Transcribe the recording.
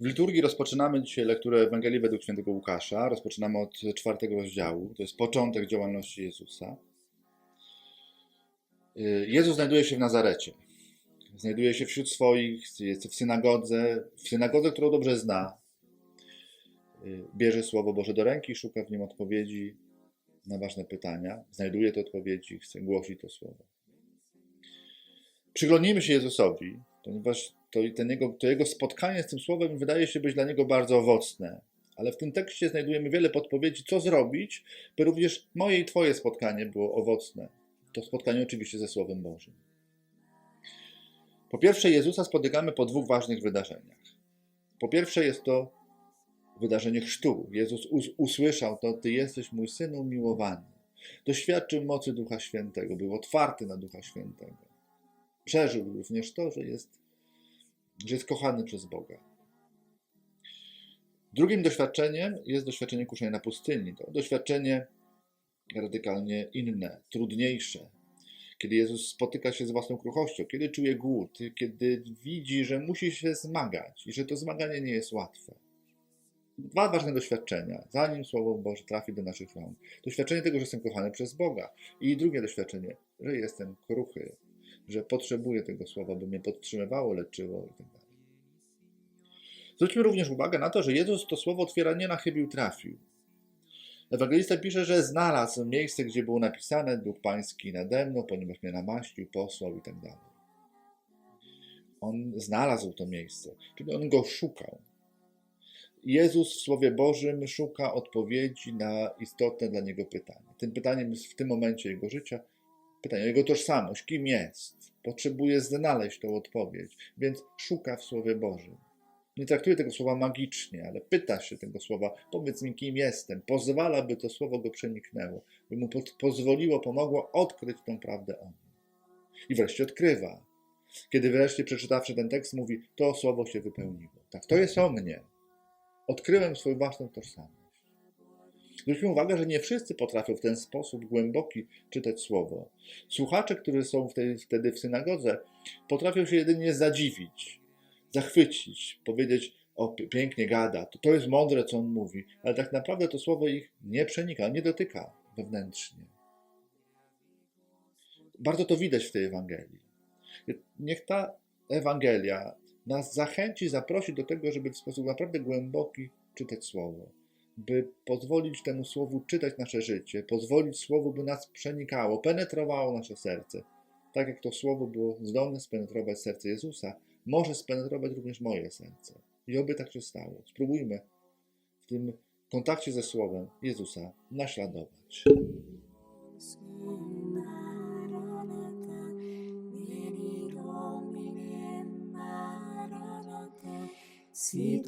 W liturgii rozpoczynamy dzisiaj lekturę Ewangelii według świętego Łukasza. Rozpoczynamy od czwartego rozdziału. To jest początek działalności Jezusa. Y, Jezus znajduje się w Nazarecie. Znajduje się wśród swoich, jest w synagodze, w synagodze, którą dobrze zna. Y, Bierze Słowo Boże do ręki, szuka w nim odpowiedzi na ważne pytania. Znajduje te odpowiedzi, chce głosić to Słowo. Przyglądnijmy się Jezusowi, ponieważ to, ten jego, to jego spotkanie z tym słowem wydaje się być dla niego bardzo owocne. Ale w tym tekście znajdujemy wiele podpowiedzi, co zrobić, by również moje i Twoje spotkanie było owocne. To spotkanie oczywiście ze Słowem Bożym. Po pierwsze, Jezusa spotykamy po dwóch ważnych wydarzeniach. Po pierwsze, jest to wydarzenie chrztu. Jezus us- usłyszał to: Ty jesteś mój syn umiłowany. Doświadczył mocy Ducha Świętego, był otwarty na Ducha Świętego. Przeżył również to, że jest że jest kochany przez Boga. Drugim doświadczeniem jest doświadczenie kuszenia na pustyni. To doświadczenie radykalnie inne, trudniejsze. Kiedy Jezus spotyka się z własną kruchością, kiedy czuje głód, kiedy widzi, że musi się zmagać i że to zmaganie nie jest łatwe. Dwa ważne doświadczenia, zanim Słowo Boże trafi do naszych rąk. Doświadczenie tego, że jestem kochany przez Boga i drugie doświadczenie, że jestem kruchy, że potrzebuję tego słowa, by mnie podtrzymywało, leczyło i tak. Zwróćmy również uwagę na to, że Jezus to słowo otwiera nie na chybił trafił. Ewangelista pisze, że znalazł miejsce, gdzie było napisane Duch Pański nade mną, ponieważ mnie namaścił, posłał i tak. On znalazł to miejsce, czyli on go szukał. Jezus w Słowie Bożym szuka odpowiedzi na istotne dla niego pytania. Tym pytaniem jest w tym momencie jego życia pytanie o jego tożsamość, kim jest. Potrzebuje znaleźć tą odpowiedź, więc szuka w Słowie Bożym. Nie traktuje tego słowa magicznie, ale pyta się tego słowa, powiedz mi, kim jestem. Pozwala, by to słowo go przeniknęło, by mu po- pozwoliło, pomogło odkryć tą prawdę o nim. I wreszcie odkrywa. Kiedy wreszcie przeczytawszy ten tekst, mówi, to słowo się wypełniło. Tak, to jest o mnie. Odkryłem swoją własną tożsamość. Zwróćmy uwagę, że nie wszyscy potrafią w ten sposób głęboki czytać słowo. Słuchacze, którzy są wtedy, wtedy w synagodze, potrafią się jedynie zadziwić, zachwycić, powiedzieć: O, pi- pięknie gada, to, to jest mądre, co on mówi, ale tak naprawdę to słowo ich nie przenika, nie dotyka wewnętrznie. Bardzo to widać w tej Ewangelii. Niech ta Ewangelia nas zachęci, zaprosi do tego, żeby w sposób naprawdę głęboki czytać słowo by pozwolić temu słowu czytać nasze życie, pozwolić słowu, by nas przenikało, penetrowało nasze serce. Tak jak to słowo było zdolne spenetrować serce Jezusa, może spenetrować również moje serce. I oby tak się stało. Spróbujmy w tym kontakcie ze słowem Jezusa naśladować. Maranatha, vieni Domine, Maranatha, si